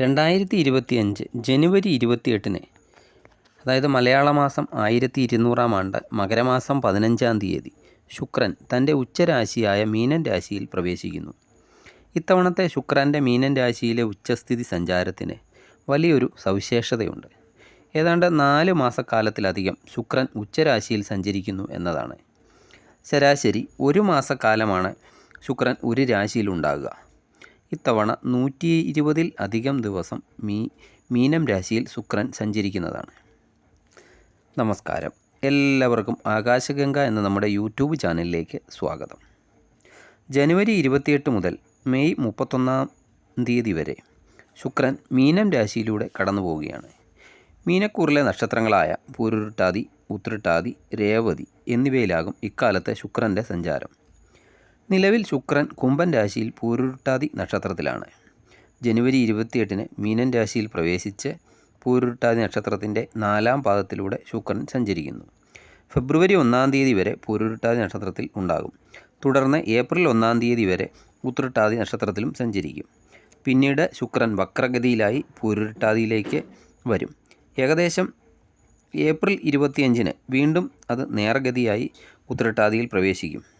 രണ്ടായിരത്തി ഇരുപത്തി അഞ്ച് ജനുവരി ഇരുപത്തിയെട്ടിന് അതായത് മലയാള മാസം ആയിരത്തി ഇരുന്നൂറാം ആണ്ട് മകരമാസം പതിനഞ്ചാം തീയതി ശുക്രൻ തന്റെ ഉച്ചരാശിയായ മീനൻ രാശിയിൽ പ്രവേശിക്കുന്നു. ഇത്തവണത്തെ ശുക്രന്റെ മീനൻ രാശിയിലെ ഉച്ചസ്ഥിതി സഞ്ചാരത്തിന് വലിയൊരു സവിശേഷതയുണ്ട്. ഏതാണ്ട് നാല് മാസക്കാലത്തിലധികം ശുക്രൻ ഉച്ചരാശിയിൽ സഞ്ചരിക്കുന്നു എന്നതാണ്. ശരാശരി ഒരു മാസക്കാലമാണ് ശുക്രൻ ഒരു രാശിയിലുണ്ടാകുക ഇത്തവണ നൂറ്റി ഇരുപതിൽ അധികം ദിവസം മീ മീനം രാശിയിൽ ശുക്രൻ സഞ്ചരിക്കുന്നതാണ്. നമസ്കാരം. എല്ലാവർക്കും ആകാശഗംഗ എന്ന നമ്മുടെ യൂട്യൂബ് ചാനലിലേക്ക് സ്വാഗതം. ജനുവരി ഇരുപത്തിയെട്ട് മുതൽ മെയ് മുപ്പത്തൊന്നാം തീയതി വരെ ശുക്രൻ മീനം രാശിയിലൂടെ കടന്നു പോവുകയാണ് മീനക്കൂറിലെ നക്ഷത്രങ്ങളായ പൂരുരുട്ടാതി ഉത്രട്ടാതി രേവതി എന്നിവയിലാകും ഇക്കാലത്തെ ശുക്രന്റെ സഞ്ചാരം. നിലവിൽ ശുക്രൻ കുംഭൻ രാശിയിൽ പൂരുരുട്ടാതി നക്ഷത്രത്തിലാണ്. ജനുവരി ഇരുപത്തിയെട്ടിന് മീനൻ രാശിയിൽ പ്രവേശിച്ച് പൂരുരുട്ടാതി നക്ഷത്രത്തിന്റെ നാലാം പാദത്തിലൂടെ ശുക്രൻ സഞ്ചരിക്കുന്നു. ഫെബ്രുവരി ഒന്നാം തീയതി വരെ പൂരുരുട്ടാതി നക്ഷത്രത്തിൽ ഉണ്ടാകും. തുടർന്ന് ഏപ്രിൽ ഒന്നാം തീയതി വരെ ഉത്രട്ടാതി നക്ഷത്രത്തിലും സഞ്ചരിക്കും. പിന്നീട് ശുക്രൻ വക്രഗതിയിലായി പൂരുരുട്ടാതിയിലേക്ക് വരും. ഏകദേശം ഏപ്രിൽ ഇരുപത്തിയഞ്ചിന് വീണ്ടും അത് നേർഗതിയായി ഉത്രട്ടാതിയിൽ പ്രവേശിക്കും.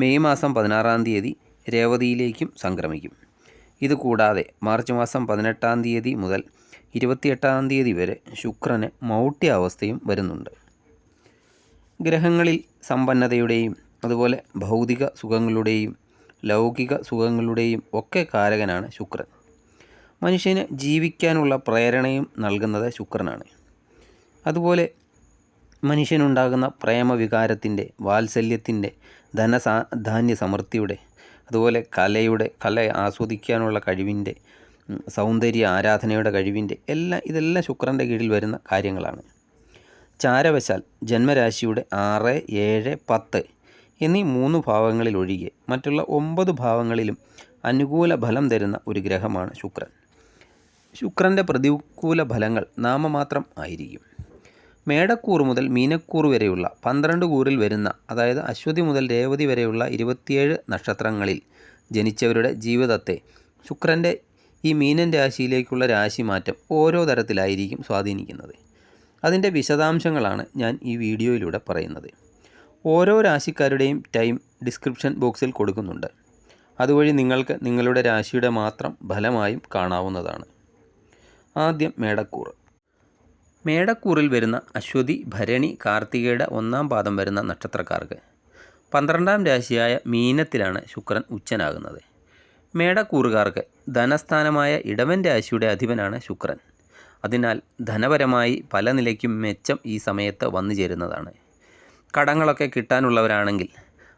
മെയ് മാസം പതിനാറാം തീയതി രേവതിയിലേക്കും സംക്രമിക്കും. ഇതുകൂടാതെ മാർച്ച് മാസം പതിനെട്ടാം തീയതി മുതൽ ഇരുപത്തിയെട്ടാം തീയതി വരെ ശുക്രന് മൗട്ട്യാവസ്ഥയും വരുന്നുണ്ട്. ഗ്രഹങ്ങളിൽ സമ്പന്നതയുടെയും അതുപോലെ ഭൗതിക സുഖങ്ങളുടെയും ലൗകിക സുഖങ്ങളുടെയും ഒക്കെ കാരകനാണ് ശുക്രൻ. മനുഷ്യന് ജീവിക്കാനുള്ള പ്രേരണയും നൽകുന്നത് ശുക്രനാണ്. അതുപോലെ മനുഷ്യനുണ്ടാകുന്ന പ്രേമവികാരത്തിന്റെ വാത്സല്യത്തിന്റെ ധനസാ ധാന്യ സമൃദ്ധിയുടെ അതുപോലെ കലയുടെ കല ആസ്വദിക്കാനുള്ള കഴിവിന്റെ സൗന്ദര്യ ആരാധനയുടെ കഴിവിന്റെ എല്ലാം ഇതെല്ലാം ശുക്രന്റെ കീഴിൽ വരുന്ന കാര്യങ്ങളാണ്. ചാരവശാൽ ജന്മരാശിയുടെ ആറ് ഏഴ് പത്ത് എന്നീ മൂന്ന് ഭാവങ്ങളിൽ ഒഴികെ മറ്റുള്ള ഒമ്പത് ഭാവങ്ങളിലും അനുകൂല ഫലം തരുന്ന ഒരു ഗ്രഹമാണ് ശുക്രൻ. ശുക്രന്റെ പ്രതികൂല ഫലങ്ങൾ നാമമാത്രം ആയിരിക്കും. മേടക്കൂർ മുതൽ മീനക്കൂർ വരെയുള്ള പന്ത്രണ്ട് കൂറിൽ വരുന്ന അതായത് അശ്വതി മുതൽ രേവതി വരെയുള്ള ഇരുപത്തിയേഴ് നക്ഷത്രങ്ങളിൽ ജനിച്ചവരുടെ ജീവിതത്തെ ശുക്രന്റെ ഈ മീനൻ രാശിയിലേക്കുള്ള രാശി മാറ്റം ഓരോ തരത്തിലായിരിക്കും സ്വാധീനിക്കുന്നത്. അതിന്റെ വിശദാംശങ്ങളാണ് ഞാൻ ഈ വീഡിയോയിലൂടെ പറയുന്നത്. ഓരോ രാശിക്കാരുടെയും ടൈം ഡിസ്ക്രിപ്ഷൻ ബോക്സിൽ കൊടുക്കുന്നുണ്ട്. അതുവഴി നിങ്ങൾക്ക് നിങ്ങളുടെ രാശിയുടെ മാത്രം ഫലമായും കാണാവുന്നതാണ്. ആദ്യം മേടക്കൂർ മേടക്കൂറിൽ വരുന്ന അശ്വതി ഭരണി കാർത്തികയുടെ ഒന്നാം പാദം വരുന്ന നക്ഷത്രക്കാർക്ക്. പന്ത്രണ്ടാം രാശിയായ മീനത്തിലാണ് ശുക്രൻ ഉച്ചനാകുന്നത്. മേടക്കൂറുകാർക്ക് ധനസ്ഥാനമായ ഇടവൻ രാശിയുടെ അധിപനാണ് ശുക്രൻ. അതിനാൽ ധനപരമായി പല നിലയ്ക്കും മെച്ചം ഈ സമയത്ത് വന്നു ചേരുന്നതാണ്. കടങ്ങളൊക്കെ കിട്ടാനുള്ളവരാണെങ്കിൽ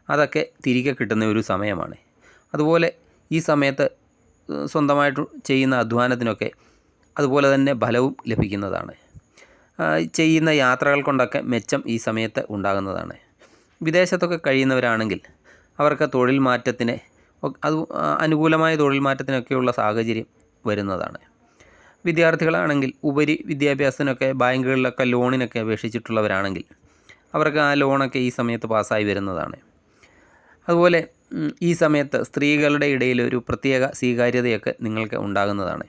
അതൊക്കെ തിരികെ കിട്ടുന്ന ഒരു സമയമാണ്. അതുപോലെ ഈ സമയത്ത് സ്വന്തമായിട്ട് ചെയ്യുന്ന അധ്വാനത്തിനൊക്കെ അതുപോലെ തന്നെ ഫലവും ലഭിക്കുന്നതാണ്. ചെയ്യുന്ന യാത്രകൾ കൊണ്ടൊക്കെ മെച്ചം ഈ സമയത്ത് ഉണ്ടാകുന്നതാണ്. വിദേശത്തൊക്കെ കഴിയുന്നവരാണെങ്കിൽ അവർക്ക് തൊഴിൽ മാറ്റത്തിന് അത് അനുകൂലമായ തൊഴിൽ മാറ്റത്തിനൊക്കെയുള്ള സാഹചര്യം വരുന്നതാണ്. വിദ്യാർത്ഥികളാണെങ്കിൽ ഉപരി വിദ്യാഭ്യാസത്തിനൊക്കെ ബാങ്കുകളിലൊക്കെ ലോണിനൊക്കെ അപേക്ഷിച്ചിട്ടുള്ളവരാണെങ്കിൽ അവർക്ക് ആ ലോണൊക്കെ ഈ സമയത്ത് പാസ്സായി വരുന്നതാണ്. അതുപോലെ ഈ സമയത്ത് സ്ത്രീകളുടെ ഇടയിൽ ഒരു പ്രത്യേക സ്വീകാര്യതയൊക്കെ നിങ്ങൾക്ക് ഉണ്ടാകുന്നതാണ്.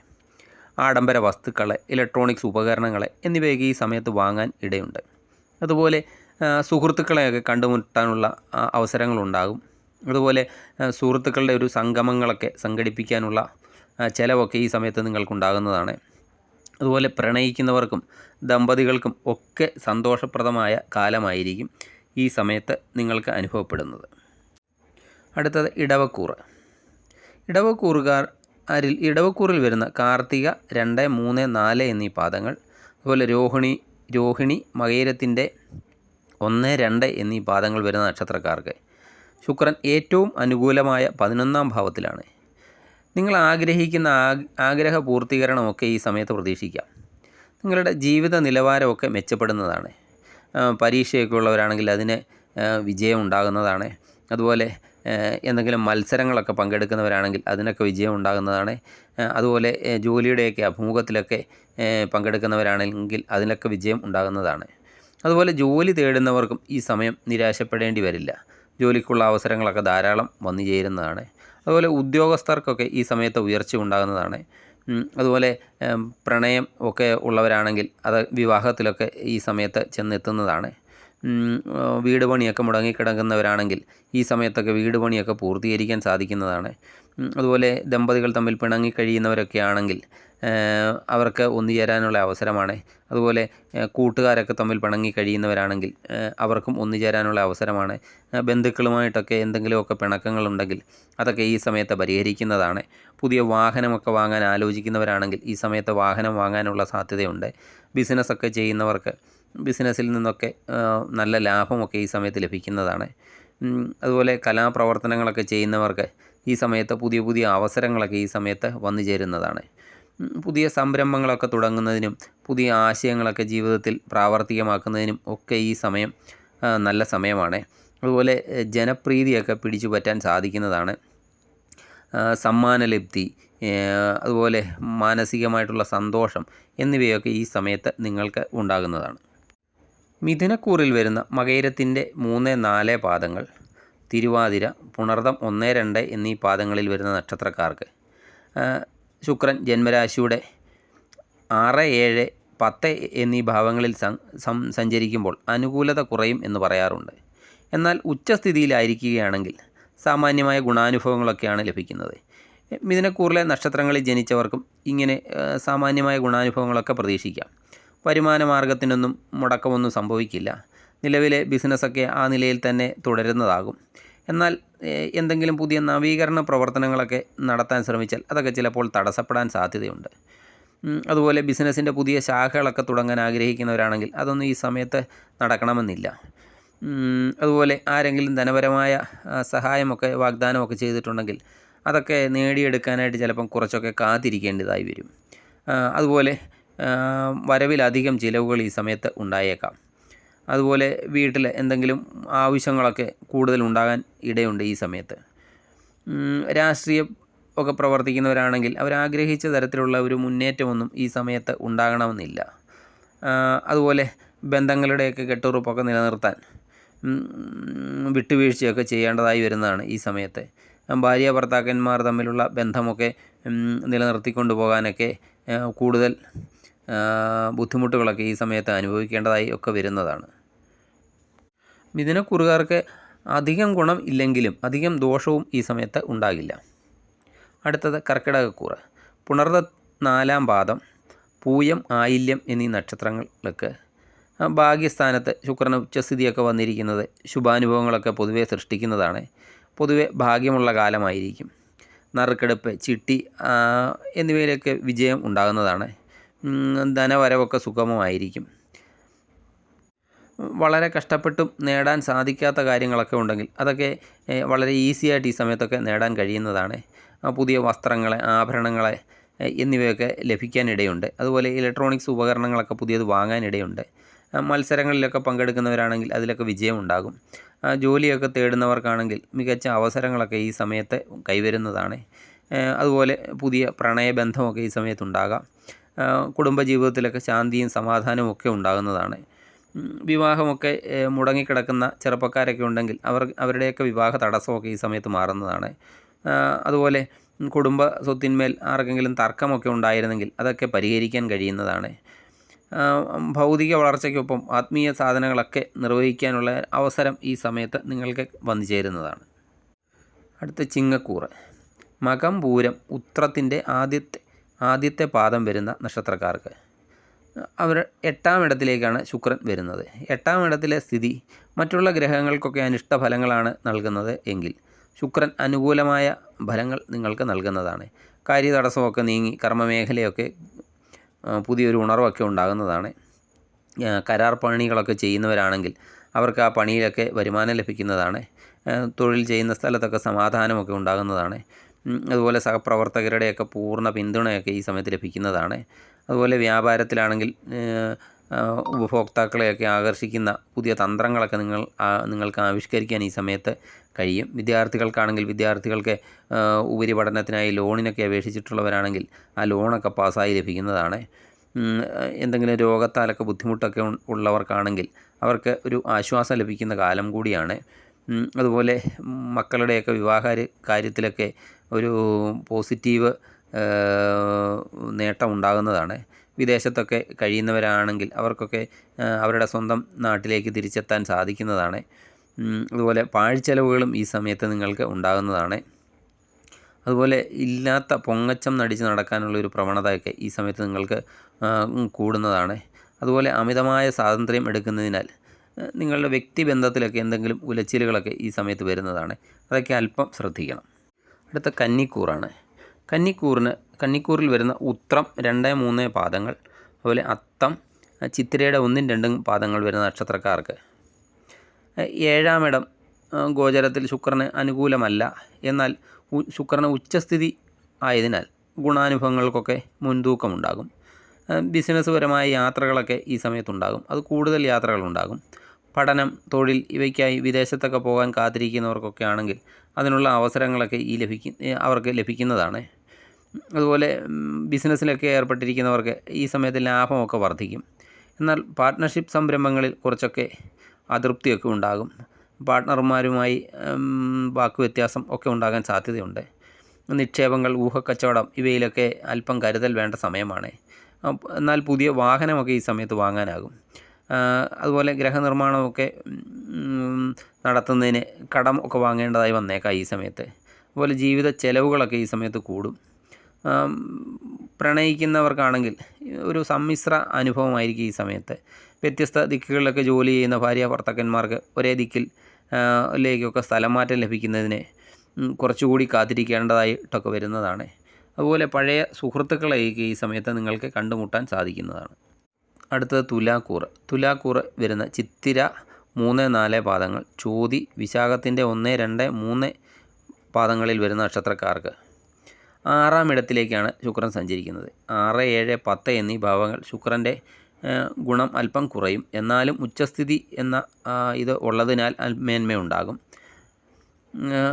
ആഡംബര വസ്തുക്കളെ ഇലക്ട്രോണിക്സ് ഉപകരണങ്ങളെ എന്നിവയൊക്കെ ഈ സമയത്ത് വാങ്ങാൻ ഇടയുണ്ട്. അതുപോലെ സുഹൃത്തുക്കളെയൊക്കെ കണ്ടുമുട്ടാനുള്ള അവസരങ്ങളുണ്ടാകും. അതുപോലെ സുഹൃത്തുക്കളുടെ ഒരു സംഗമങ്ങളൊക്കെ സംഘടിപ്പിക്കാനുള്ള ചിലവൊക്കെ ഈ സമയത്ത് നിങ്ങൾക്കുണ്ടാകുന്നതാണ്. അതുപോലെ പ്രണയിക്കുന്നവർക്കും ദമ്പതികൾക്കും ഒക്കെ സന്തോഷപ്രദമായ കാലമായിരിക്കും ഈ സമയത്ത് നിങ്ങൾക്ക് അനുഭവപ്പെടുന്നത്. അടുത്തത് ഇടവക്കൂറ്. ഇടവക്കൂറുകാർ അരിൽ ഇടവക്കൂറിൽ വരുന്ന കാർത്തിക രണ്ട് മൂന്ന് നാല് എന്നീ പാദങ്ങൾ അതുപോലെ രോഹിണി രോഹിണി മകയിരത്തിന്റെ ഒന്ന് രണ്ട് എന്നീ പാദങ്ങൾ വരുന്ന നക്ഷത്രക്കാർക്ക് ശുക്രൻ ഏറ്റവും അനുകൂലമായ പതിനൊന്നാം ഭാവത്തിലാണ്. നിങ്ങൾ ആഗ്രഹിക്കുന്ന ആഗ്രഹ പൂർത്തീകരണമൊക്കെ ഈ സമയത്ത് പ്രതീക്ഷിക്കാം. നിങ്ങളുടെ ജീവിത നിലവാരമൊക്കെ മെച്ചപ്പെടുന്നതാണ്. പരീക്ഷയൊക്കെ ഉള്ളവരാണെങ്കിൽ അതിന് വിജയം ഉണ്ടാകുന്നതാണ്. അതുപോലെ എന്തെങ്കിലും മത്സരങ്ങളൊക്കെ പങ്കെടുക്കുന്നവരാണെങ്കിൽ അതിനൊക്കെ വിജയം ഉണ്ടാകുന്നതാണ് അതുപോലെ ജോലിയുടെയൊക്കെ അഭിമുഖത്തിലൊക്കെ പങ്കെടുക്കുന്നവരാണെങ്കിൽ അതിനൊക്കെ വിജയം ഉണ്ടാകുന്നതാണ്. അതുപോലെ ജോലി തേടുന്നവർക്കും ഈ സമയം നിരാശപ്പെടേണ്ടി വരില്ല. ജോലിക്കുള്ള അവസരങ്ങളൊക്കെ ധാരാളം വന്നു ചേരുന്നതാണ്. അതുപോലെ ഉദ്യോഗസ്ഥർക്കൊക്കെ ഈ സമയത്ത് ഉയർച്ച ഉണ്ടാകുന്നതാണ്. അതുപോലെ പ്രണയം ഒക്കെ ഉള്ളവരാണെങ്കിൽ അത് വിവാഹത്തിലൊക്കെ ഈ സമയത്ത് ചെന്നെത്തുന്നതാണ്. വീട് പണിയൊക്കെ മുടങ്ങിക്കിടക്കുന്നവരാണെങ്കിൽ ഈ സമയത്തൊക്കെ വീട് പണിയൊക്കെ പൂർത്തീകരിക്കാൻ സാധിക്കുന്നതാണ്. അതുപോലെ ദമ്പതികൾ തമ്മിൽ പിണങ്ങി കഴിയുന്നവരൊക്കെ ആണെങ്കിൽ അവർക്ക് ഒന്നുചേരാനുള്ള അവസരമാണ്. അതുപോലെ കൂട്ടുകാരൊക്കെ തമ്മിൽ പിണങ്ങി കഴിയുന്നവരാണെങ്കിൽ അവർക്കും ഒന്നുചേരാനുള്ള അവസരമാണ്. ബന്ധുക്കളുമായിട്ടൊക്കെ എന്തെങ്കിലുമൊക്കെ പിണക്കങ്ങളുണ്ടെങ്കിൽ അതൊക്കെ ഈ സമയത്ത് പരിഹരിക്കുന്നതാണ്. പുതിയ വാഹനമൊക്കെ വാങ്ങാൻ ആലോചിക്കുന്നവരാണെങ്കിൽ ഈ സമയത്ത് വാഹനം വാങ്ങാനുള്ള സാധ്യതയുണ്ട്. ബിസിനസ്സൊക്കെ ചെയ്യുന്നവർക്ക് ബിസിനസ്സിൽ നിന്നൊക്കെ നല്ല ലാഭമൊക്കെ ഈ സമയത്ത് ലഭിക്കുന്നതാണ്. അതുപോലെ കലാപ്രവർത്തനങ്ങളൊക്കെ ചെയ്യുന്നവർക്ക് ഈ സമയത്ത് പുതിയ പുതിയ അവസരങ്ങളൊക്കെ ഈ സമയത്ത് വന്നു ചേരുന്നതാണ്. പുതിയ സംരംഭങ്ങളൊക്കെ തുടങ്ങുന്നതിനും പുതിയ ആശയങ്ങളൊക്കെ ജീവിതത്തിൽ പ്രാവർത്തികമാക്കുന്നതിനും ഒക്കെ ഈ സമയം നല്ല സമയമാണ്. അതുപോലെ ജനപ്രീതിയൊക്കെ പിടിച്ചു പറ്റാൻ സാധിക്കുന്നതാണ്. സമ്മാനലബ്ധി അതുപോലെ മാനസികമായിട്ടുള്ള സന്തോഷം എന്നിവയൊക്കെ ഈ സമയത്ത് നിങ്ങൾക്ക് ഉണ്ടാകുന്നതാണ്. മിഥുനക്കൂറിൽ വരുന്ന മകയിരത്തിന്റെ മൂന്ന് നാല് പാദങ്ങൾ തിരുവാതിര പുണർദം ഒന്ന് രണ്ട് എന്നീ പാദങ്ങളിൽ വരുന്ന നക്ഷത്രക്കാർക്ക്. ശുക്രൻ ജന്മരാശിയുടെ ആറ് ഏഴ് പത്ത് എന്നീ ഭാവങ്ങളിൽ സഞ്ചരിക്കുമ്പോൾ അനുകൂലത കുറയും എന്ന് പറയാറുണ്ട്. എന്നാൽ ഉച്ചസ്ഥിതിയിലായിരിക്കുകയാണെങ്കിൽ സാമാന്യമായ ഗുണാനുഭവങ്ങളൊക്കെയാണ് ലഭിക്കുന്നത്. മിഥുനക്കൂറിലെ നക്ഷത്രങ്ങളിൽ ജനിച്ചവർക്കും ഇങ്ങനെ സാമാന്യമായ ഗുണാനുഭവങ്ങളൊക്കെ പ്രതീക്ഷിക്കാം. വരുമാന മാർഗത്തിനൊന്നും മുടക്കമൊന്നും സംഭവിക്കില്ല. നിലവിലെ ബിസിനസ്സൊക്കെ ആ നിലയിൽ തന്നെ തുടരുന്നതാകും. എന്നാൽ എന്തെങ്കിലും പുതിയ നവീകരണ പ്രവർത്തനങ്ങളൊക്കെ നടത്താൻ ശ്രമിച്ചാൽ അതൊക്കെ ചിലപ്പോൾ തടസ്സപ്പെടാൻ സാധ്യതയുണ്ട്. അതുപോലെ ബിസിനസ്സിന്റെ പുതിയ ശാഖകളൊക്കെ തുടങ്ങാൻ ആഗ്രഹിക്കുന്നവരാണെങ്കിൽ അതൊന്നും ഈ സമയത്ത് നടക്കണമെന്നില്ല. അതുപോലെ ആരെങ്കിലും ധനപരമായ സഹായമൊക്കെ വാഗ്ദാനമൊക്കെ ചെയ്തിട്ടുണ്ടെങ്കിൽ അതൊക്കെ നേടിയെടുക്കാനായിട്ട് ചിലപ്പം കുറച്ചൊക്കെ കാത്തിരിക്കേണ്ടതായി വരും. അതുപോലെ വരവിലധികം ചിലവുകൾ ഈ സമയത്ത് ഉണ്ടായേക്കാം. അതുപോലെ വീട്ടിൽ എന്തെങ്കിലും ആവശ്യങ്ങളൊക്കെ കൂടുതൽ ഉണ്ടാകാൻ ഇടയുണ്ട് ഈ സമയത്ത്. രാഷ്ട്രീയം ഒക്കെ പ്രവർത്തിക്കുന്നവരാണെങ്കിൽ അവരാഗ്രഹിച്ച തരത്തിലുള്ള ഒരു മുന്നേറ്റമൊന്നും ഈ സമയത്ത് ഉണ്ടാകണമെന്നില്ല. അതുപോലെ ബന്ധങ്ങളുടെയൊക്കെ കെട്ടുറപ്പൊക്കെ നിലനിർത്താൻ വിട്ടുവീഴ്ചയൊക്കെ ചെയ്യേണ്ടതായി വരുന്നതാണ് ഈ സമയത്ത്. ഭാര്യ ഭർത്താക്കന്മാർ തമ്മിലുള്ള ബന്ധമൊക്കെ നിലനിർത്തിക്കൊണ്ടു പോകാനൊക്കെ കൂടുതൽ ബുദ്ധിമുട്ടുകളൊക്കെ ഈ സമയത്ത് അനുഭവിക്കേണ്ടതായി ഒക്കെ വരുന്നതാണ്. മിഥുനക്കുറുകാർക്ക് അധികം ഗുണം ഇല്ലെങ്കിലും അധികം ദോഷവും ഈ സമയത്ത് ഉണ്ടാകില്ല. അടുത്തത് കർക്കിടകക്കൂറ്. പുണർദ നാലാം പാദം പൂയം ആയില്യം എന്നീ നക്ഷത്രങ്ങൾക്ക് ഭാഗ്യസ്ഥാനത്ത് ശുക്രന് ഉച്ചസ്ഥിതിയൊക്കെ വന്നിരിക്കുന്നത് ശുഭാനുഭവങ്ങളൊക്കെ പൊതുവെ സൃഷ്ടിക്കുന്നതാണ്. പൊതുവെ ഭാഗ്യമുള്ള കാലമായിരിക്കും. നറുക്കെടുപ്പ് ചിട്ടി എന്നിവയിലൊക്കെ വിജയം ഉണ്ടാകുന്നതാണ്. ധനവരവൊക്കെ സുഗമമായിരിക്കും. വളരെ കഷ്ടപ്പെട്ടും നേടാൻ സാധിക്കാത്ത കാര്യങ്ങളൊക്കെ ഉണ്ടെങ്കിൽ അതൊക്കെ വളരെ ഈസി ആയിട്ട് ഈ സമയത്തൊക്കെ നേടാൻ കഴിയുന്നതാണ്. പുതിയ വസ്ത്രങ്ങളെ ആഭരണങ്ങളെ എന്നിവയൊക്കെ ലഭിക്കാനിടയുണ്ട്. അതുപോലെ ഇലക്ട്രോണിക്സ് ഉപകരണങ്ങളൊക്കെ പുതിയത് വാങ്ങാനിടയുണ്ട്. മത്സരങ്ങളിലൊക്കെ പങ്കെടുക്കുന്നവരാണെങ്കിൽ അതിലൊക്കെ വിജയമുണ്ടാകും. ജോലിയൊക്കെ തേടുന്നവർക്കാണെങ്കിൽ മികച്ച അവസരങ്ങളൊക്കെ ഈ സമയത്ത് കൈവരുന്നതാണ്. അതുപോലെ പുതിയ പ്രണയബന്ധമൊക്കെ ഈ സമയത്തുണ്ടാകാം. കുടുംബജീവിതത്തിലൊക്കെ ശാന്തിയും സമാധാനവും ഒക്കെ ഉണ്ടാകുന്നതാണ്. വിവാഹമൊക്കെ മുടങ്ങിക്കിടക്കുന്ന ചെറുപ്പക്കാരൊക്കെ ഉണ്ടെങ്കിൽ അവർ അവരുടെയൊക്കെ വിവാഹ തടസ്സമൊക്കെ ഈ സമയത്ത് മാറുന്നതാണ്. അതുപോലെ കുടുംബ സ്വത്തിന്മേൽ ആർക്കെങ്കിലും തർക്കമൊക്കെ ഉണ്ടായിരുന്നെങ്കിൽ അതൊക്കെ പരിഹരിക്കാൻ കഴിയുന്നതാണ്. ഭൗതിക വളർച്ചയ്ക്കൊപ്പം ആത്മീയ സാധനങ്ങളൊക്കെ നിർവഹിക്കാനുള്ള അവസരം ഈ സമയത്ത് നിങ്ങൾക്ക് വന്നു ചേരുന്നതാണ്. അടുത്ത ചിങ്ങക്കൂറ്. മകം പൂരം ഉത്രത്തിന്റെ ആദ്യത്തെ ആദ്യത്തെ പാദം വരുന്ന നക്ഷത്രക്കാർക്ക്. അവർ എട്ടാം ഇടത്തിലേക്കാണ് ശുക്രൻ വരുന്നത്. എട്ടാം ഇടത്തിലെ സ്ഥിതി മറ്റുള്ള ഗ്രഹങ്ങൾക്കൊക്കെ അനിഷ്ട ഫലങ്ങളാണ് നൽകുന്നത് എങ്കിൽ ശുക്രൻ അനുകൂലമായ ഫലങ്ങൾ നിങ്ങൾക്ക് നൽകുന്നതാണ്. കാര്യതടസ്സമൊക്കെ നീങ്ങി കർമ്മമേഖലയൊക്കെ പുതിയൊരു ഉണർവൊക്കെ ഉണ്ടാകുന്നതാണ്. കരാർ പണികളൊക്കെ ചെയ്യുന്നവരാണെങ്കിൽ അവർക്ക് ആ പണിയിലൊക്കെ വരുമാനം ലഭിക്കുന്നതാണ്. തൊഴിൽ ചെയ്യുന്ന സ്ഥലത്തൊക്കെ സമാധാനമൊക്കെ ഉണ്ടാകുന്നതാണ്. അതുപോലെ സഹപ്രവർത്തകരുടെയൊക്കെ പൂർണ പിന്തുണയൊക്കെ ഈ സമയത്ത് ലഭിക്കുന്നതാണ്. അതുപോലെ വ്യാപാരത്തിലാണെങ്കിൽ ഉപഭോക്താക്കളെയൊക്കെ ആകർഷിക്കുന്ന പുതിയ തന്ത്രങ്ങളൊക്കെ നിങ്ങൾ നിങ്ങൾക്ക് ആവിഷ്കരിക്കാൻ ഈ സമയത്ത് കഴിയും. വിദ്യാർത്ഥികൾക്കാണെങ്കിൽ വിദ്യാർത്ഥികൾക്ക് ഉപരിപഠനത്തിനായി ലോണിനൊക്കെ അപേക്ഷിച്ചിട്ടുള്ളവരാണെങ്കിൽ ആ ലോണൊക്കെ പാസ്സായി ലഭിക്കുന്നതാണ്. എന്തെങ്കിലും രോഗത്താലൊക്കെ ബുദ്ധിമുട്ടൊക്കെ ഉള്ളവർക്കാണെങ്കിൽ അവർക്ക് ഒരു ആശ്വാസം ലഭിക്കുന്ന കാലം കൂടിയാണ്. അതുപോലെ മക്കളുടെയൊക്കെ വിവാഹ കാര്യത്തിലൊക്കെ ഒരു പോസിറ്റീവ് നേട്ടം ഉണ്ടാകുന്നതാണ്. വിദേശത്തൊക്കെ കഴിയുന്നവരാണെങ്കിൽ അവർക്കൊക്കെ അവരുടെ സ്വന്തം നാട്ടിലേക്ക് തിരിച്ചെത്താൻ സാധിക്കുന്നതാണ്. അതുപോലെ പാഴ്ചെലവുകളും ഈ സമയത്ത് നിങ്ങൾക്ക് ഉണ്ടാകുന്നതാണ്. അതുപോലെ ഇല്ലാത്ത പൊങ്ങച്ചം നടിച്ച് നടക്കാനുള്ളൊരു പ്രവണതയൊക്കെ ഈ സമയത്ത് നിങ്ങൾക്ക് കൂടുന്നതാണ്. അതുപോലെ അമിതമായ സ്വാതന്ത്ര്യം എടുക്കുന്നതിനാൽ നിങ്ങളുടെ വ്യക്തിബന്ധത്തിലൊക്കെ എന്തെങ്കിലും ഉലച്ചിലുകളൊക്കെ ഈ സമയത്ത് വരുന്നതാണ്. അതൊക്കെ അല്പം ശ്രദ്ധിക്കണം. അടുത്ത കന്നിക്കൂറാണ്. കന്നിക്കൂറിന് കന്നിക്കൂറിൽ വരുന്ന ഉത്രം രണ്ട് മൂന്ന് പാദങ്ങൾ അതുപോലെ അത്തം ചിത്തിരയുടെ ഒന്നും രണ്ടും പാദങ്ങൾ വരുന്ന നക്ഷത്രക്കാർക്ക്. ഏഴാമിടം ഗോചരത്തിൽ ശുക്രന് അനുകൂലമല്ല. എന്നാൽ ശുക്രന് ഉച്ചസ്ഥിതി ആയതിനാൽ ഗുണാനുഭവങ്ങൾക്കൊക്കെ മുൻതൂക്കമുണ്ടാകും. ബിസിനസ് പരമായ യാത്രകളൊക്കെ ഈ സമയത്തുണ്ടാകും. അത് കൂടുതൽ യാത്രകളുണ്ടാകും. പഠനം തൊഴിൽ ഇവയ്ക്കായി വിദേശത്തൊക്കെ പോകാൻ കാത്തിരിക്കുന്നവർക്കൊക്കെ ആണെങ്കിൽ അതിനുള്ള അവസരങ്ങളൊക്കെ ഈ ലഭിക്ക അവർക്ക് ലഭിക്കുന്നതാണ്. അതുപോലെ ബിസിനസ്സിലൊക്കെ ഏർപ്പെട്ടിരിക്കുന്നവർക്ക് ഈ സമയത്ത് ലാഭമൊക്കെ വർദ്ധിക്കും. എന്നാൽ പാർട്ട്ണർഷിപ്പ് സംരംഭങ്ങളിൽ കുറച്ചൊക്കെ അതൃപ്തിയൊക്കെ ഉണ്ടാകും. പാർട്ട്ണർമാരുമായി വാക്കുവ്യത്യാസം ഒക്കെ ഉണ്ടാകാൻ സാധ്യതയുണ്ട്. നിക്ഷേപങ്ങൾ ഊഹക്കച്ചവടം ഇവയിലൊക്കെ അല്പം കരുതൽ വേണ്ട സമയമാണ്. എന്നാൽ പുതിയ വാഹനമൊക്കെ ഈ സമയത്ത് വാങ്ങാനാകും. അതുപോലെ ഗ്രഹനിർമ്മാണമൊക്കെ നടത്തുന്നതിന് കടം ഒക്കെ വാങ്ങേണ്ടതായി വന്നേക്കാം ഈ സമയത്ത്. അതുപോലെ ജീവിത ചെലവുകളൊക്കെ ഈ സമയത്ത് കൂടും. പ്രണയിക്കുന്നവർക്കാണെങ്കിൽ ഒരു സമ്മിശ്ര അനുഭവമായിരിക്കും ഈ സമയത്ത്. വ്യത്യസ്ത ദിക്കുകളിലൊക്കെ ജോലി ചെയ്യുന്ന ഭാര്യ ഭർത്താക്കന്മാർക്ക് ഒരേ ദിക്കിൽ ലേക്കൊക്കെ സ്ഥലം മാറ്റം ലഭിക്കുന്നതിന് കുറച്ചുകൂടി കാത്തിരിക്കേണ്ടതായിട്ടൊക്കെ വരുന്നതാണ്. അതുപോലെ പഴയ സുഹൃത്തുക്കളെയൊക്കെ ഈ സമയത്ത് നിങ്ങൾക്ക് കണ്ടുമുട്ടാൻ സാധിക്കുന്നതാണ്. അടുത്തത് തുലാക്കൂറ്. തുലാക്കൂറ് വരുന്ന ചിത്തിര മൂന്ന് നാല് പാദങ്ങൾ ചോതി വിശാഖത്തിന്റെ ഒന്ന് രണ്ട് മൂന്ന് പാദങ്ങളിൽ വരുന്ന നക്ഷത്രക്കാർക്ക്. ആറാം ഇടത്തിലേക്കാണ് ശുക്രൻ സഞ്ചരിക്കുന്നത്. ആറ് ഏഴ് പത്ത് എന്നീ ഭാവങ്ങൾ ശുക്രന്റെ ഗുണം അല്പം കുറയും. എന്നാലും ഉച്ചസ്ഥിതി എന്ന ഇത് ഉള്ളതിനാൽ മേന്മയുണ്ടാകും.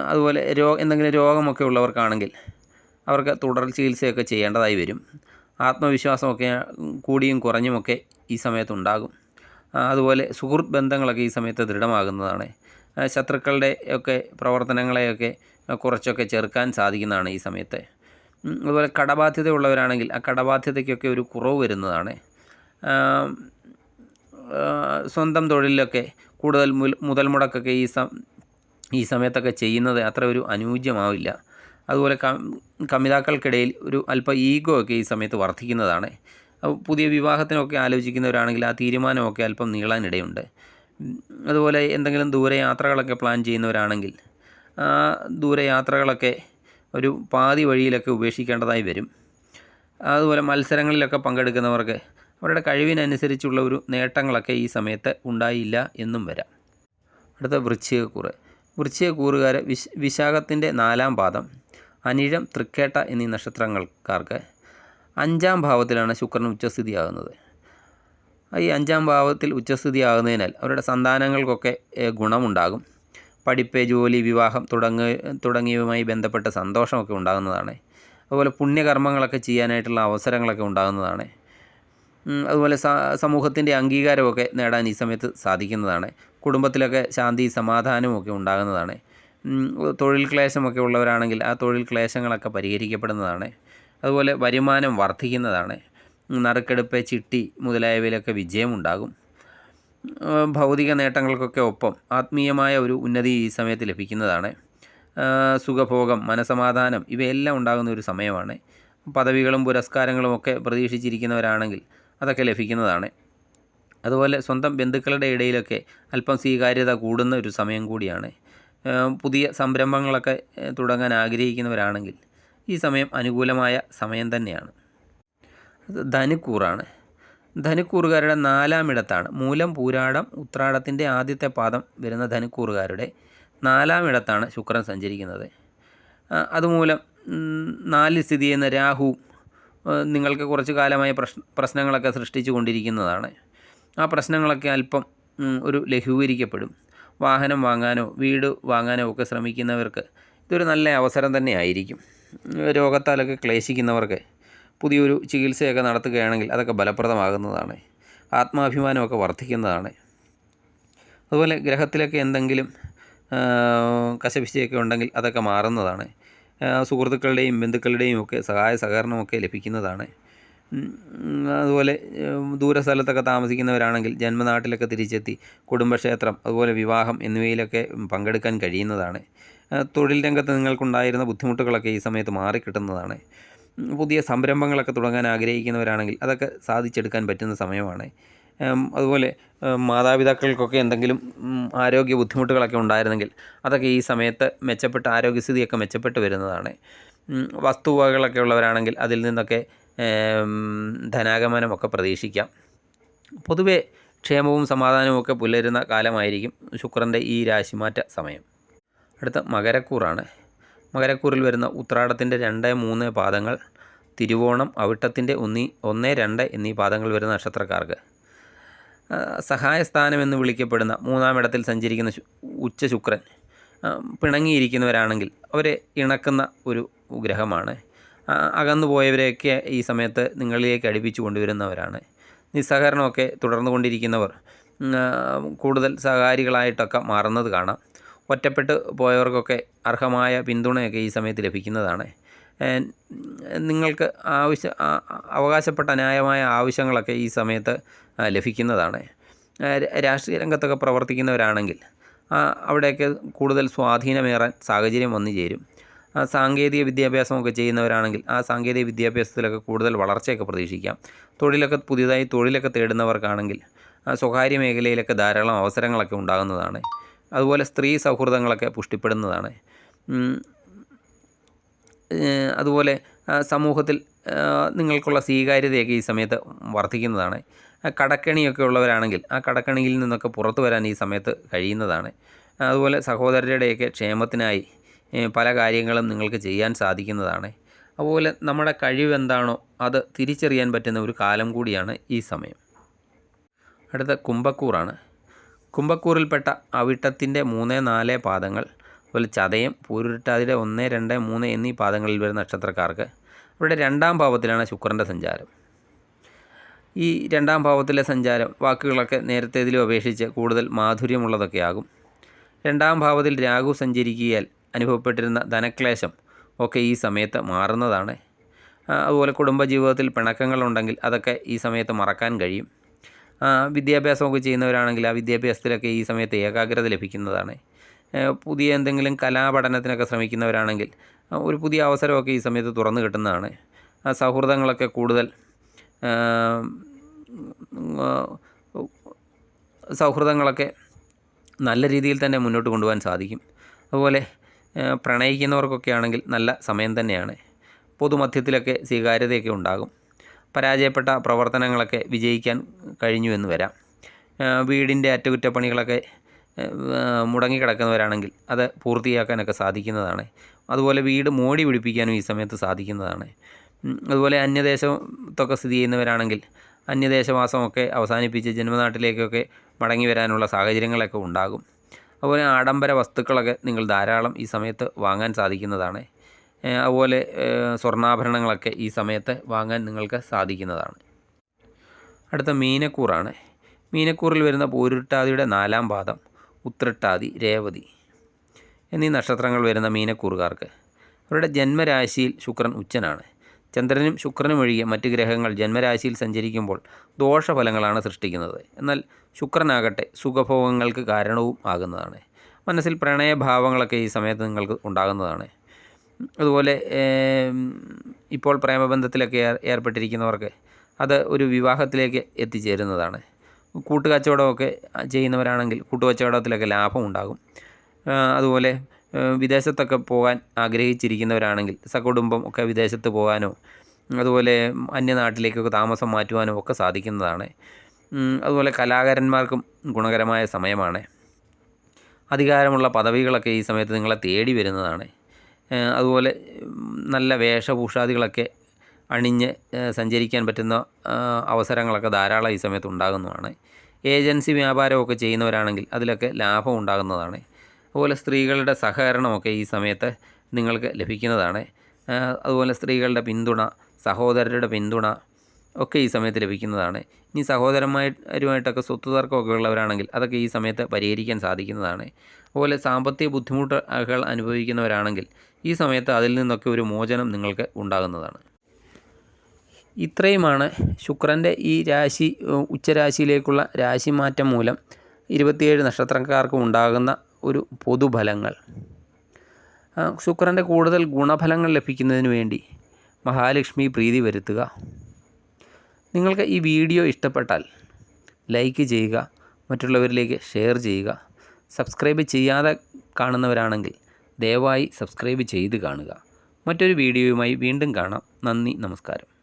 അതുപോലെ രോ എന്തെങ്കിലും രോഗമൊക്കെ ഉള്ളവർക്കാണെങ്കിൽ അവർക്ക് തുടർ ചികിത്സയൊക്കെ ചെയ്യേണ്ടതായി വരും. ആത്മവിശ്വാസമൊക്കെ കൂടിയും കുറഞ്ഞുമൊക്കെ ഈ സമയത്തുണ്ടാകും. അതുപോലെ സുഹൃത്ത് ബന്ധങ്ങളൊക്കെ ഈ സമയത്ത് ദൃഢമാകുന്നതാണ്. ശത്രുക്കളുടെ ഒക്കെ പ്രവർത്തനങ്ങളെയൊക്കെ കുറച്ചൊക്കെ ചെറുക്കാൻ സാധിക്കുന്നതാണ് ഈ സമയത്ത്. അതുപോലെ കടബാധ്യത ഉള്ളവരാണെങ്കിൽ ആ കടബാധ്യതയ്ക്കൊക്കെ ഒരു കുറവ് വരുന്നതാണ്. സ്വന്തം തൊഴിലിലൊക്കെ കൂടുതൽ മുതൽ മുടക്കൊക്കെ ഈ സം ഈ സമയത്തൊക്കെ ചെയ്യുന്നത് അത്ര ഒരു അനുയോജ്യമാവില്ല. അതുപോലെ കമിതാക്കൾക്കിടയിൽ ഒരു അല്പ ഈഗോ ഒക്കെ ഈ സമയത്ത് വർദ്ധിക്കുന്നതാണ്. പുതിയ വിവാഹത്തിനൊക്കെ ആലോചിക്കുന്നവരാണെങ്കിൽ ആ തീരുമാനമൊക്കെ അല്പം നീളാനിടയുണ്ട്. അതുപോലെ എന്തെങ്കിലും ദൂരയാത്രകളൊക്കെ പ്ലാൻ ചെയ്യുന്നവരാണെങ്കിൽ ആ ദൂരയാത്രകളൊക്കെ ഒരു പാതി വഴിയിലൊക്കെ ഉപേക്ഷിക്കേണ്ടതായി വരും. അതുപോലെ മത്സരങ്ങളിലൊക്കെ പങ്കെടുക്കുന്നവർക്ക് അവരുടെ കഴിവിനനുസരിച്ചുള്ള ഒരു നേട്ടങ്ങളൊക്കെ ഈ സമയത്ത് ഉണ്ടായില്ല എന്നും വരാം. അടുത്ത വൃശ്ചികക്കൂറ്. വൃശ്ചികക്കൂറുകാർ വിശ് വിശാഖത്തിന്റെ നാലാം പാദം. അനിഴം തൃക്കേട്ട എന്നീ നക്ഷത്രങ്ങൾക്കാർക്ക് അഞ്ചാം ഭാവത്തിലാണ് ശുക്രൻ ഉച്ചസ്ഥിതിയാകുന്നത്. ഈ അഞ്ചാം ഭാവത്തിൽ ഉച്ചസ്ഥിതിയാകുന്നതിനാൽ അവരുടെ സന്താനങ്ങൾക്കൊക്കെ ഗുണമുണ്ടാകും. പഠിപ്പ് ജോലി വിവാഹം തുടങ്ങ തുടങ്ങിയവയുമായി ബന്ധപ്പെട്ട സന്തോഷമൊക്കെ ഉണ്ടാകുന്നതാണ്. അതുപോലെ പുണ്യകർമ്മങ്ങളൊക്കെ ചെയ്യാനായിട്ടുള്ള അവസരങ്ങളൊക്കെ ഉണ്ടാകുന്നതാണ്. അതുപോലെ സമൂഹത്തിന്റെ അംഗീകാരമൊക്കെ നേടാൻ ഈ സമയത്ത് സാധിക്കുന്നതാണ്. കുടുംബത്തിലൊക്കെ ശാന്തി സമാധാനവും ഒക്കെ ഉണ്ടാകുന്നതാണ്. തൊഴിൽ ക്ലേശമൊക്കെ ഉള്ളവരാണെങ്കിൽ ആ തൊഴിൽ ക്ലേശങ്ങളൊക്കെ പരിഹരിക്കപ്പെടുന്നതാണ്. അതുപോലെ വരുമാനം വർദ്ധിക്കുന്നതാണ്. നറുക്കെടുപ്പ് ചിട്ടി മുതലായവയിലൊക്കെ വിജയമുണ്ടാകും. ഭൗതിക നേട്ടങ്ങൾക്കൊക്കെ ഒപ്പം ആത്മീയമായ ഒരു ഉന്നതി ഈ സമയത്ത് ലഭിക്കുന്നതാണ്. സുഖഭോഗം മനസമാധാനം ഇവയെല്ലാം ഉണ്ടാകുന്ന ഒരു സമയമാണ്. പദവികളും പുരസ്കാരങ്ങളും ഒക്കെ പ്രതീക്ഷിച്ചിരിക്കുന്നവരാണെങ്കിൽ അതൊക്കെ ലഭിക്കുന്നതാണ്. അതുപോലെ സ്വന്തം ബന്ധുക്കളുടെ ഇടയിലൊക്കെ അല്പം സ്വീകാര്യത കൂടുന്ന ഒരു സമയം കൂടിയാണ്. പുതിയ സംരംഭങ്ങളൊക്കെ തുടങ്ങാൻ ആഗ്രഹിക്കുന്നവരാണെങ്കിൽ ഈ സമയം അനുകൂലമായ സമയം തന്നെയാണ്. ധനുക്കൂറാണ്. ധനുക്കൂറുകാരുടെ നാലാം ഇടത്താണ്. മൂലം പൂരാടം ഉത്രാടത്തിന്റെ ആദ്യത്തെ പാദം വരുന്ന ധനുക്കൂറുകാരുടെ നാലാം ഇടത്താണ് ശുക്രൻ സഞ്ചരിക്കുന്നത്. അതുമൂലം നാല് സ്ഥിതി ചെയ്യുന്ന രാഹു നിങ്ങൾക്ക് കുറച്ച് കാലമായി പ്രശ്ന പ്രശ്നങ്ങളൊക്കെ സൃഷ്ടിച്ചു കൊണ്ടിരിക്കുന്നതാണ്. ആ പ്രശ്നങ്ങളൊക്കെ അല്പം ഒരു ലഘൂകരിക്കപ്പെടും. വാഹനം വാങ്ങാനോ വീട് വാങ്ങാനോ ഒക്കെ ശ്രമിക്കുന്നവർക്ക് ഇതൊരു നല്ല അവസരം തന്നെ ആയിരിക്കും. രോഗത്താലൊക്കെ ക്ലേശിക്കുന്നവർക്ക് പുതിയൊരു ചികിത്സയൊക്കെ നടത്തുകയാണെങ്കിൽ അതൊക്കെ ഫലപ്രദമാകുന്നതാണ്. ആത്മാഭിമാനമൊക്കെ വർദ്ധിക്കുന്നതാണ്. അതുപോലെ ഗ്രഹത്തിലൊക്കെ എന്തെങ്കിലും കശപിശയൊക്കെ ഉണ്ടെങ്കിൽ അതൊക്കെ മാറുന്നതാണ്. സുഹൃത്തുക്കളുടെയും ബന്ധുക്കളുടെയും ഒക്കെ സഹായ സഹകരണമൊക്കെ ലഭിക്കുന്നതാണ്. അതുപോലെ ദൂര സ്ഥലത്തൊക്കെ താമസിക്കുന്നവരാണെങ്കിൽ ജന്മനാട്ടിലൊക്കെ തിരിച്ചെത്തി കുടുംബക്ഷേത്രം അതുപോലെ വിവാഹം എന്നിവയിലൊക്കെ പങ്കെടുക്കാൻ കഴിയുന്നതാണ്. തൊഴിൽ രംഗത്ത് നിങ്ങൾക്കുണ്ടായിരുന്ന ബുദ്ധിമുട്ടുകളൊക്കെ ഈ സമയത്ത് മാറിക്കിട്ടുന്നതാണ്. പുതിയ സംരംഭങ്ങളൊക്കെ തുടങ്ങാൻ ആഗ്രഹിക്കുന്നവരാണെങ്കിൽ അതൊക്കെ സാധിച്ചെടുക്കാൻ പറ്റുന്ന സമയമാണ്. അതുപോലെ മാതാപിതാക്കൾക്കൊക്കെ എന്തെങ്കിലും ആരോഗ്യ ബുദ്ധിമുട്ടുകളൊക്കെ ഉണ്ടായിരുന്നെങ്കിൽ അതൊക്കെ ഈ സമയത്ത് മെച്ചപ്പെട്ട ആരോഗ്യസ്ഥിതിയൊക്കെ മെച്ചപ്പെട്ട് വരുന്നതാണ്. വസ്തുവകകളൊക്കെ ഉള്ളവരാണെങ്കിൽ അതിൽ നിന്നൊക്കെ ധനാഗമനമൊക്കെ പ്രതീക്ഷിക്കാം. പൊതുവെ ക്ഷേമവും സമാധാനവും ഒക്കെ പുലരുന്ന കാലമായിരിക്കും ശുക്രന്റെ ഈ രാശിമാറ്റ സമയം. അടുത്ത മകരക്കൂറാണ്. മകരക്കൂറിൽ വരുന്ന ഉത്രാടത്തിന്റെ രണ്ട് മൂന്ന് പാദങ്ങൾ തിരുവോണം അവിട്ടത്തിന്റെ ഒന്നി ഒന്ന് രണ്ട് എന്നീ പാദങ്ങൾ വരുന്ന നക്ഷത്രക്കാർക്ക്. സഹായസ്ഥാനം എന്ന് വിളിക്കപ്പെടുന്ന മൂന്നാം ഇടത്തിൽ സഞ്ചരിക്കുന്ന ഉച്ച ശുക്രൻ പിണങ്ങിയിരിക്കുന്നവരാണെങ്കിൽ അവരെ ഇണക്കുന്ന ഒരു ഗ്രഹമാണ്. അകന്നു പോയവരെയൊക്കെ ഈ സമയത്ത് നിങ്ങളിലേക്ക് അടുപ്പിച്ചു കൊണ്ടുവരുന്നവരാണ്. നിസ്സഹകരണമൊക്കെ തുടർന്നു കൊണ്ടിരിക്കുന്നവർ കൂടുതൽ സഹകാരികളായിട്ടൊക്കെ മാറുന്നത് കാണാം. ഒറ്റപ്പെട്ട് പോയവർക്കൊക്കെ അർഹമായ പിന്തുണയൊക്കെ ഈ സമയത്ത് ലഭിക്കുന്നതാണ്. നിങ്ങൾക്ക് ആവശ്യ അവകാശപ്പെട്ട ന്യായമായ ആവശ്യങ്ങളൊക്കെ ഈ സമയത്ത് ലഭിക്കുന്നതാണ്. രാഷ്ട്രീയ രംഗത്തൊക്കെ പ്രവർത്തിക്കുന്നവരാണെങ്കിൽ അവിടെയൊക്കെ കൂടുതൽ സ്വാധീനമേറാൻ സാഹചര്യം വന്നു ചേരും. സാങ്കേതിക വിദ്യാഭ്യാസമൊക്കെ ചെയ്യുന്നവരാണെങ്കിൽ ആ സാങ്കേതിക വിദ്യാഭ്യാസത്തിലൊക്കെ കൂടുതൽ വളർച്ചയൊക്കെ പ്രതീക്ഷിക്കാം. തൊഴിലൊക്കെ പുതിയതായി തൊഴിലൊക്കെ തേടുന്നവർക്കാണെങ്കിൽ സ്വകാര്യ മേഖലയിലൊക്കെ ധാരാളം അവസരങ്ങളൊക്കെ ഉണ്ടാകുന്നതാണ്. അതുപോലെ സ്ത്രീ സൗഹൃദങ്ങളൊക്കെ പുഷ്ടിപ്പെടുന്നതാണ്. അതുപോലെ സമൂഹത്തിൽ നിങ്ങൾക്കുള്ള സ്വീകാര്യതയൊക്കെ ഈ സമയത്ത് വർദ്ധിക്കുന്നതാണ്. കടക്കണിയൊക്കെ ഉള്ളവരാണെങ്കിൽ ആ കടക്കണിയിൽ നിന്നൊക്കെ പുറത്തു വരാൻ ഈ സമയത്ത് കഴിയുന്നതാണ്. അതുപോലെ സഹോദരരുടെയൊക്കെ ക്ഷേമത്തിനായി പല കാര്യങ്ങളും നിങ്ങൾക്ക് ചെയ്യാൻ സാധിക്കുന്നതാണ്. അതുപോലെ നമ്മുടെ കഴിവെന്താണോ അത് തിരിച്ചറിയാൻ പറ്റുന്ന ഒരു കാലം കൂടിയാണ് ഈ സമയം. അടുത്ത കുംഭക്കൂറാണ്. കുംഭക്കൂറിൽപ്പെട്ട അവിട്ടത്തിന്റെ മൂന്ന് നാല് പാദങ്ങൾ അതുപോലെ ചതയം പൂരുരുട്ടാതിയുടെ ഒന്ന് രണ്ട് മൂന്ന് എന്നീ പാദങ്ങളിൽ വരുന്ന നക്ഷത്രക്കാർക്ക് ഇവിടെ രണ്ടാം ഭാവത്തിലാണ് ശുക്രന്റെ സഞ്ചാരം. ഈ രണ്ടാം ഭാവത്തിലെ സഞ്ചാരം വാക്കുകളൊക്കെ നേരത്തേതിലും അപേക്ഷിച്ച് കൂടുതൽ മാധുര്യമുള്ളതൊക്കെ ആകും രണ്ടാം ഭാവത്തിൽ രാഹു സഞ്ചരിക്കിയാൽ അനുഭവപ്പെട്ടിരുന്ന ധനക്ലേശം ഒക്കെ ഈ സമയത്ത് മാറുന്നതാണ്. അതുപോലെ കുടുംബജീവിതത്തിൽ പിണക്കങ്ങളുണ്ടെങ്കിൽ അതൊക്കെ ഈ സമയത്ത് മറക്കാൻ കഴിയും. വിദ്യാഭ്യാസമൊക്കെ ചെയ്യുന്നവരാണെങ്കിൽ ആ വിദ്യാഭ്യാസത്തിലൊക്കെ ഈ സമയത്ത് ഏകാഗ്രത ലഭിക്കുന്നതാണ്. പുതിയ എന്തെങ്കിലും കലാപഠനത്തിനൊക്കെ ശ്രമിക്കുന്നവരാണെങ്കിൽ ഒരു പുതിയ അവസരമൊക്കെ ഈ സമയത്ത് തുറന്നു കിട്ടുന്നതാണ്. ആ സൗഹൃദങ്ങളൊക്കെ കൂടുതൽ സൗഹൃദങ്ങളൊക്കെ നല്ല രീതിയിൽ തന്നെ മുന്നോട്ട് കൊണ്ടുപോകാൻ സാധിക്കും. അതുപോലെ പ്രണയിക്കുന്നവർക്കൊക്കെ ആണെങ്കിൽ നല്ല സമയം തന്നെയാണ്. പൊതുമധ്യത്തിലൊക്കെ സ്വീകാര്യതയൊക്കെ ഉണ്ടാകും. പരാജയപ്പെട്ട പ്രവർത്തനങ്ങളൊക്കെ വിജയിക്കാൻ കഴിഞ്ഞു എന്ന് വരാം. വീടിന്റെ അറ്റകുറ്റപ്പണികളൊക്കെ മുടങ്ങിക്കിടക്കുന്നവരാണെങ്കിൽ അത് പൂർത്തിയാക്കാനൊക്കെ സാധിക്കുന്നതാണ്. അതുപോലെ വീട് മോടി പിടിപ്പിക്കാനും ഈ സമയത്ത് സാധിക്കുന്നതാണ്. അതുപോലെ അന്യദേശത്തൊക്കെ സ്ഥിതി ചെയ്യുന്നവരാണെങ്കിൽ അന്യദേശവാസമൊക്കെ അവസാനിപ്പിച്ച് ജന്മനാട്ടിലേക്കൊക്കെ മടങ്ങി വരാനുള്ള സാഹചര്യങ്ങളൊക്കെ ഉണ്ടാകും. അതുപോലെ ആഡംബര വസ്തുക്കളൊക്കെ നിങ്ങൾ ധാരാളം ഈ സമയത്ത് വാങ്ങാൻ സാധിക്കുന്നതാണ്. അതുപോലെ സ്വർണാഭരണങ്ങളൊക്കെ ഈ സമയത്ത് വാങ്ങാൻ നിങ്ങൾക്ക് സാധിക്കുന്നതാണ്. അടുത്ത മീനക്കൂറാണ്. മീനക്കൂറിൽ വരുന്ന പൂരുട്ടാതിയുടെ നാലാം പാദം ഉത്രട്ടാതി രേവതി എന്നീ നക്ഷത്രങ്ങൾ വരുന്ന മീനക്കൂറുകാർക്ക് അവരുടെ ജന്മരാശിയിൽ ശുക്രൻ ഉച്ചനാണ്. ചന്ദ്രനും ശുക്രനും ഒഴികെ മറ്റ് ഗ്രഹങ്ങൾ ജന്മരാശിയിൽ സഞ്ചരിക്കുമ്പോൾ ദോഷഫലങ്ങളാണ് സൃഷ്ടിക്കുന്നത്. എന്നാൽ ശുക്രനാകട്ടെ സുഖഭോഗങ്ങൾക്ക് കാരണവും ആകുന്നതാണ്. മനസ്സിൽ പ്രണയഭാവങ്ങളൊക്കെ ഈ സമയത്ത് നിങ്ങൾക്ക് ഉണ്ടാകുന്നതാണ്. അതുപോലെ ഇപ്പോൾ പ്രേമബന്ധത്തിലൊക്കെ ഏർപ്പെട്ടിരിക്കുന്നവർക്ക് അത് ഒരു വിവാഹത്തിലേക്ക് എത്തിച്ചേരുന്നതാണ്. കൂട്ടുകച്ചവടമൊക്കെ ചെയ്യുന്നവരാണെങ്കിൽ കൂട്ടുകച്ചവടത്തിലൊക്കെ ലാഭം ഉണ്ടാകും. അതുപോലെ വിദേശത്തൊക്കെ പോകാൻ ആഗ്രഹിച്ചിരിക്കുന്നവരാണെങ്കിൽ സകുടുംബം ഒക്കെ വിദേശത്ത് പോകാനോ അതുപോലെ അന്യനാട്ടിലേക്കൊക്കെ താമസം മാറ്റുവാനോ ഒക്കെ സാധിക്കുന്നതാണ്. അതുപോലെ കലാകാരന്മാർക്കും ഗുണകരമായ സമയമാണ്. അധികാരമുള്ള പദവികളൊക്കെ ഈ സമയത്ത് നിങ്ങളെ തേടി വരുന്നതാണ്. അതുപോലെ നല്ല വേഷഭൂഷാദികളൊക്കെ അണിഞ്ഞ് സഞ്ചരിക്കാൻ പറ്റുന്ന അവസരങ്ങളൊക്കെ ധാരാളം ഈ സമയത്ത് ഉണ്ടാകുന്നതാണ്. ഏജൻസി വ്യാപാരമൊക്കെ ചെയ്യുന്നവരാണെങ്കിൽ അതിലൊക്കെ ലാഭം ഉണ്ടാകുന്നതാണ്. അതുപോലെ സ്ത്രീകളുടെ സഹകരണമൊക്കെ ഈ സമയത്ത് നിങ്ങൾക്ക് ലഭിക്കുന്നതാണ്. അതുപോലെ സ്ത്രീകളുടെ പിന്തുണ സഹോദരരുടെ പിന്തുണ ഒക്കെ ഈ സമയത്ത് ലഭിക്കുന്നതാണ്. ഇനി സഹോദരന്മാരുമായിട്ടൊക്കെ സ്വത്ത് തർക്കമൊക്കെ ഉള്ളവരാണെങ്കിൽ അതൊക്കെ ഈ സമയത്ത് പരിഹരിക്കാൻ സാധിക്കുന്നതാണ്. അതുപോലെ സാമ്പത്തിക ബുദ്ധിമുട്ടുകൾ അനുഭവിക്കുന്നവരാണെങ്കിൽ ഈ സമയത്ത് അതിൽ നിന്നൊക്കെ ഒരു മോചനം നിങ്ങൾക്ക് ഉണ്ടാകുന്നതാണ്. ഇത്രയുമാണ് ശുക്രന്റെ ഈ രാശി ഉച്ചരാശിയിലേക്കുള്ള രാശിമാറ്റം മൂലം ഇരുപത്തിയേഴ് നക്ഷത്രക്കാർക്ക് ഉണ്ടാകുന്ന ഒരു പൊതുഫലങ്ങൾ. ശുക്രന്റെ കൂടുതൽ ഗുണഫലങ്ങൾ ലഭിക്കുന്നതിന് വേണ്ടി മഹാലക്ഷ്മി പ്രീതി വരുത്തുക. നിങ്ങൾക്ക് ഈ വീഡിയോ ഇഷ്ടപ്പെട്ടാൽ ലൈക്ക് ചെയ്യുക മറ്റുള്ളവരിലേക്ക് ഷെയർ ചെയ്യുക സബ്സ്ക്രൈബ് ചെയ്യാതെ കാണുന്നവരാണെങ്കിൽ ദയവായി സബ്സ്ക്രൈബ് ചെയ്ത് കാണുക. മറ്റൊരു വീഡിയോയുമായി വീണ്ടും കാണാം. നന്ദി നമസ്കാരം.